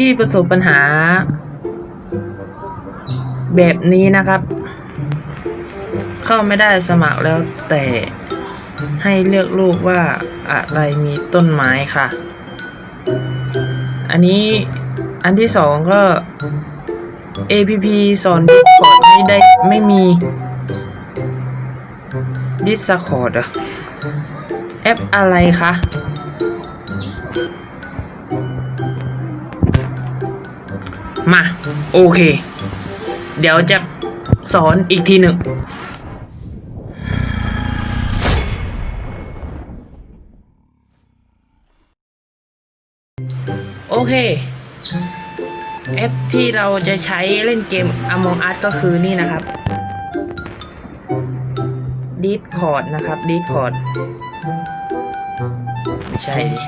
ที่ประสบปัญหา แบบนี้นะครับ เข้าไม่ได้สมัครแล้วแต่ให้เลือกรูปว่าอะไรมีต้นไม้ค่ะ อันนี้อันที่สองก็ APP สอน Discord ไม่ได้ไม่มี Discord อะแอปอะไรคะ มา โอเค เดี๋ยวจะสอนอีกทีหนึ่งโอเค แอปที่เราจะใช้เล่นเกม Among Us ก็คือนี่นะครับ Discord นะครับ Discord ไม่ใช่ดิ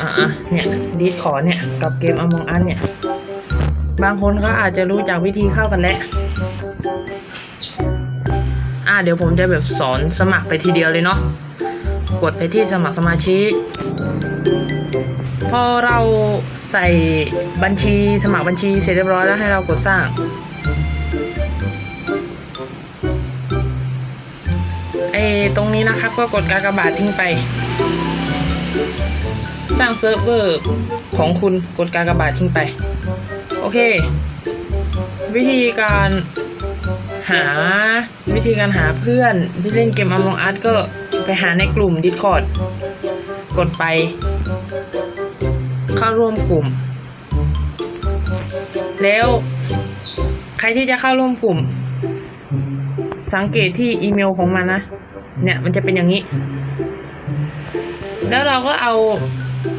อะเนี่ย Discord เนี่ย กับเกม Among Us เนี่ย บางคนก็อาจจะรู้จักวิธีเข้ากันแล้วอะเดี๋ยวผมจะแบบสอนสมัครไปทีเดียวเลยเนาะกดไปที่สมัครสมาชิก พอเราใส่บัญชีสมัครบัญชีเสร็จเรียบร้อยแล้วให้เรากดสร้าง ไอ้ตรงนี้นะครับก็กดกากบาททิ้งไป สร้างเซิร์ฟเวอร์ของคุณกดการกระบาททิ้งไป โอเค วิธีการหาวิธีการหาเพื่อนที่เล่นเกม Among Us ก็ไปหาในกลุ่ม Discord กดไป เข้าร่วมกลุ่ม แล้วใครที่จะเข้าร่วมกลุ่ม สังเกตที่อีเมลของมันนะ เนี่ยมันจะเป็นอย่างนี้ แล้วเราก็เอา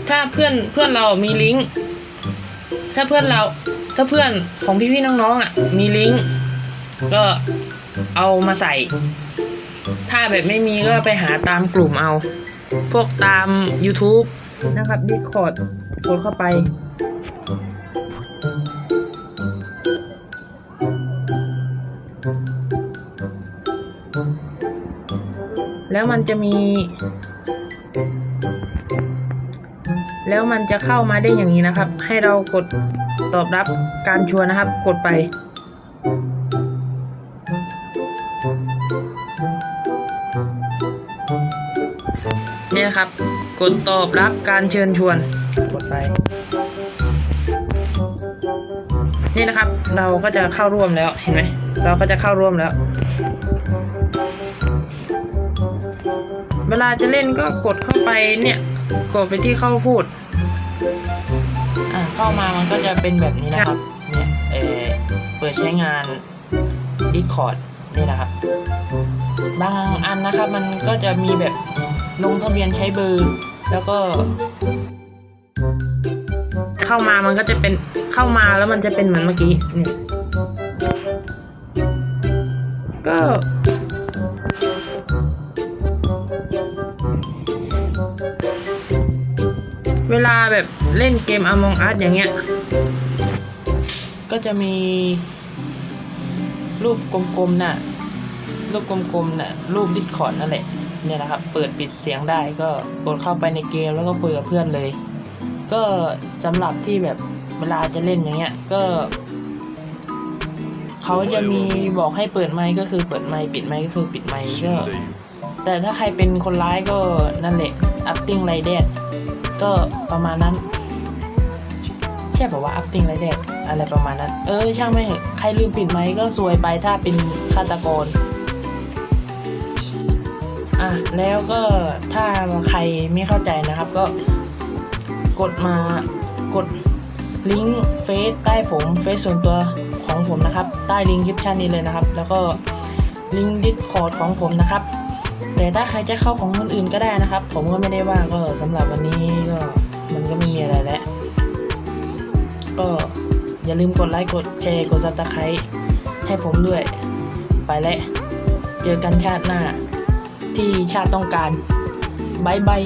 ถ้าเพื่อนเพื่อนเรามีลิงก์ถ้าเพื่อนเราถ้าเพื่อนของพี่ๆน้องๆอะ มีลิงก์ก็เอามาใส่ ถ้าแบบไม่มีก็ไปหาตามกลุ่มเอา พวกตาม YouTube นะครับ Discord กดเข้าไปแล้วมันจะมี แล้วมันจะเข้ามาได้อย่างนี้นะครับ ให้เรากดตอบรับการชวนนะครับ กดไป เนี่ยครับ กดตอบรับการเชิญชวน กดไป นี่นะครับ เราก็จะเข้าร่วมแล้วเห็นไหมเราก็จะเข้าร่วมแล้ว เวลาจะเล่นก็กดเข้าไปเนี่ย กดไปที่เข้าพูด อ่าเข้ามามันก็จะเป็นแบบนี้นะครับ เนี่ยเออเปิดใช้งาน Discord นี่นะครับ บางอันนะครับ มันก็จะมีแบบลงทะเบียนใช้เบอร์ แล้วก็ เข้ามามันก็จะเป็นเข้ามาแล้วมันจะเป็นเหมือนเมื่อกี้นี่ก็ เวลาแบบเล่นเกม Among Us อย่างเงี้ย ก็จะมี รูปกลมๆน่ะ รูปกลมๆน่ะ รูปดิสคอร์ดนั่นแหละ เนี่ยนะครับ เปิดปิดเสียงได้ก็กดเข้าไปในเกมแล้วก็คุยกับเพื่อนเลย ก็สำหรับที่แบบเวลาจะเล่นอย่างเงี้ย ก็เขาจะมีบอกให้เปิดไมค์ก็คือเปิดไมค์ปิดไมค์ก็คือปิดไมค์ก็แต่ถ้าใครเป็นคนร้ายก็นั่นแหละ acting like that ก็ประมาณนั้น ใช่บอกว่า acting like that อะไรประมาณนั้น เออช่างไม่ใครลืมปิดไหมก็ซวยไปถ้าเป็นฆาตกรอะแล้วก็ถ้าใครไม่เข้าใจนะครับก็กดมากดลิงก์เฟซใต้ผมเฟซส่วนตัวของผมนะครับ ใต้ลิงก์คลิปชั่นนี้เลยนะครับ แล้วก็ลิงก์ดิสคอร์ดของผมนะครับ แต่ถ้าใครจะเข้าของคนอื่นก็ได้นะครับ ผมก็ไม่ได้ว่าก็สำหรับวันนี้ก็มันก็ไม่มีอะไรแล้ว ก็อย่าลืมกดไลค์กดแชร์กดซับสไครต์ให้ผมด้วย ไปแล้วเจอกันชาติหน้า ที่ชาติต้องการบายบาย